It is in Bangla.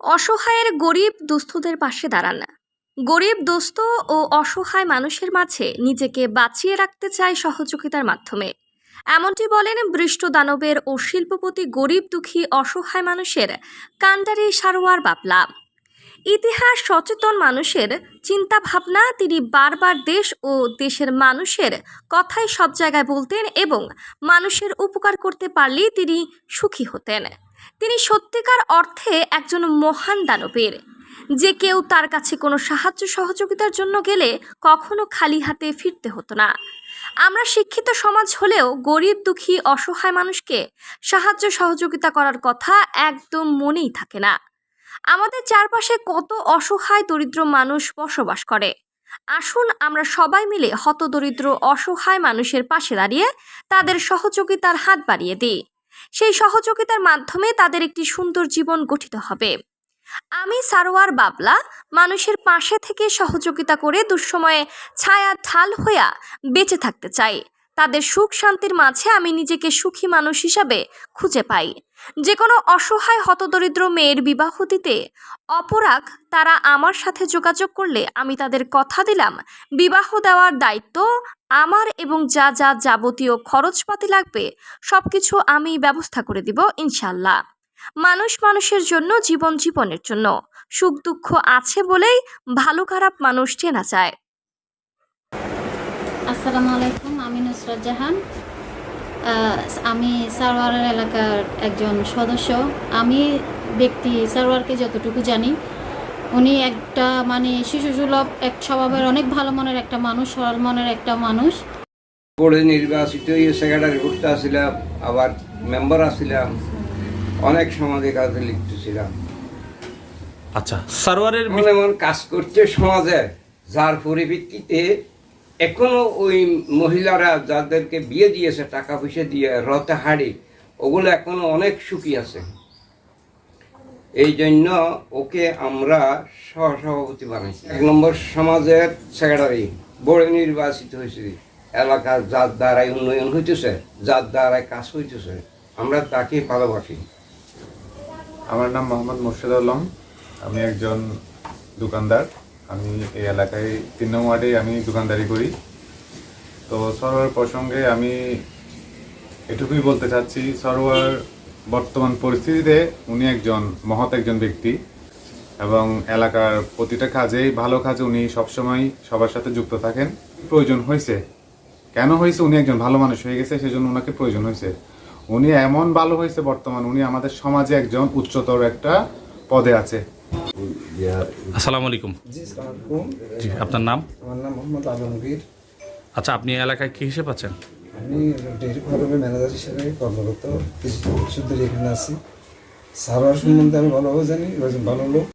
অসহায়ের গরিব দুস্থদের পাশে দাঁড়ান গরিব দুস্থ ও অসহায় মানুষের মাঝে নিজেকে বাঁচিয়ে রাখতে চায় সহযোগিতার মাধ্যমে। এমনটি বলেন বৃষ্ট দানবের ও শিল্পপতি গরিব দুঃখী অসহায় মানুষের কান্ডারি সারোয়ার বাবলা। ইতিহাস সচেতন মানুষের চিন্তা ভাবনা তিনি বারবার দেশ ও দেশের মানুষের কথাই সব জায়গায় বলতেন এবং মানুষের উপকার করতে পারলেই তিনি সুখী হতেন। তিনি সত্যিকার অর্থে একজন মহান দানবের। যে কেউ তার কাছে কোনো সাহায্য সহযোগিতার জন্য গেলে কখনো খালি হাতে ফিরতে হতো না। আমরা শিক্ষিত সমাজ হলেও গরিব, দুঃখী, অসহায় মানুষকে সাহায্য সহযোগিতা করার কথা একদম মনেই থাকে না। আমাদের চারপাশে কত অসহায়, দরিদ্র মানুষ বসবাস করে। আসুন আমরা সবাই মিলে হতদরিদ্র, অসহায় মানুষের পাশে দাঁড়িয়ে তাদের সহযোগিতার হাত বাড়িয়ে দিই। সেই সহযোগিতার মাধ্যমে তাদের একটি সুন্দর জীবন গঠিত হবে। আমি সারোয়ার বাবলা, মানুষের পাশে থেকে সহযোগিতা করে দুঃসময়ে ছায়া ঢাল হইয়া বেঁচে থাকতে চাই। তাদের সুখ শান্তির মাঝে আমি নিজেকে সুখী মানুষ হিসাবে খুঁজে পাই। যে কোনো অসহায় হতদরিদ্র মেয়ের বিবাহ দিতে অপরাগ তারা আমার সাথে যোগাযোগ করলে আমি তাদের কথা দিলাম, বিবাহ দেওয়ার দায়িত্ব আমার এবং যা যা যাবতীয় খরচপাতি লাগবে সব কিছু আমি ব্যবস্থা করে দিব ইনশাল্লাহ মানুষ মানুষের জন্য, জীবন জীবনের জন্য। সুখ দুঃখ আছে বলেই ভালো খারাপ মানুষ চেনা যায়। আসসালামু আলাইকুম আমি নুসরাত জাহান। আহ, আমি সারোয়ারের এলাকার একজন সদস্য। আমি ব্যক্তি সারোয়ারকে যতটুকু জানি উনি একটা মানে শিশু সুলভ এক স্বভাবের অনেক ভালো মনের একটা মানুষ সরল মনের একটা মানুষ। বোর্ডে নির্বাচিত সেক্রেটারি করতে আসছিলাম আবার মেম্বার আসছিলাম। অনেক সমাজে কাজে লিপ্ত ছিলাম। আচ্ছা সারোয়ারের এমন এমন কাজ করছে সমাজে যার পরিপ্রেক্ষিতে এখনও ওই মহিলারা যাদেরকে বিয়ে দিয়েছে, টাকা পয়সা দিয়ে রথে হাড়ি, ওগুলো এখনও অনেক সুখী আছে। এই জন্য ওকে আমরা সহসভাপতি বানাইছি। এক নম্বর সমাজের সেক্রেটারি বোর্ডে নির্বাচিত হয়েছে। এলাকার যার দ্বারাই উন্নয়ন হইতেছে যার দ্বারাই কাজ হইতেছে। আমরা তাকে ভালোবাসি। আমার নাম মোহাম্মদ মোর্শেদ আলম। আমি একজন দোকানদার। আমি এই এলাকায় তিন নং ওয়ার্ডে আমি দোকানদারি করি। তো সরোয়ার প্রসঙ্গে আমি এটুকুই বলতে চাচ্ছি, সরোয়ার বর্তমান পরিস্থিতিতে উনি একজন মহৎ একজন ব্যক্তি এবং এলাকার প্রতিটা কাজেই ভালো কাজে উনি সবসময় সবার সাথে যুক্ত থাকেন। প্রয়োজন হয়েছে। কেন হয়েছে? উনি একজন ভালো মানুষ হয়ে গেছে, সেজন্য ওনাকে প্রয়োজন হয়েছে। উনি এমন ভালো হয়েছে বর্তমান, উনি আমাদের সমাজে একজন উচ্চতর একটা পদে আছে। আসসালামু আলাইকুম। জি আপনার নাম? আমার নাম মোহাম্মদ আলমগীর আচ্ছা আপনি এলাকায় কি হিসেবে আছেন? আমি ডেইরি ফার্মের ম্যানেজার হিসেবে কর্মরত। কিছু ধরে এখানে আছি। সারোয়ার সম্বন্ধে আমি ভালোভাবে জানি ভালো লোক।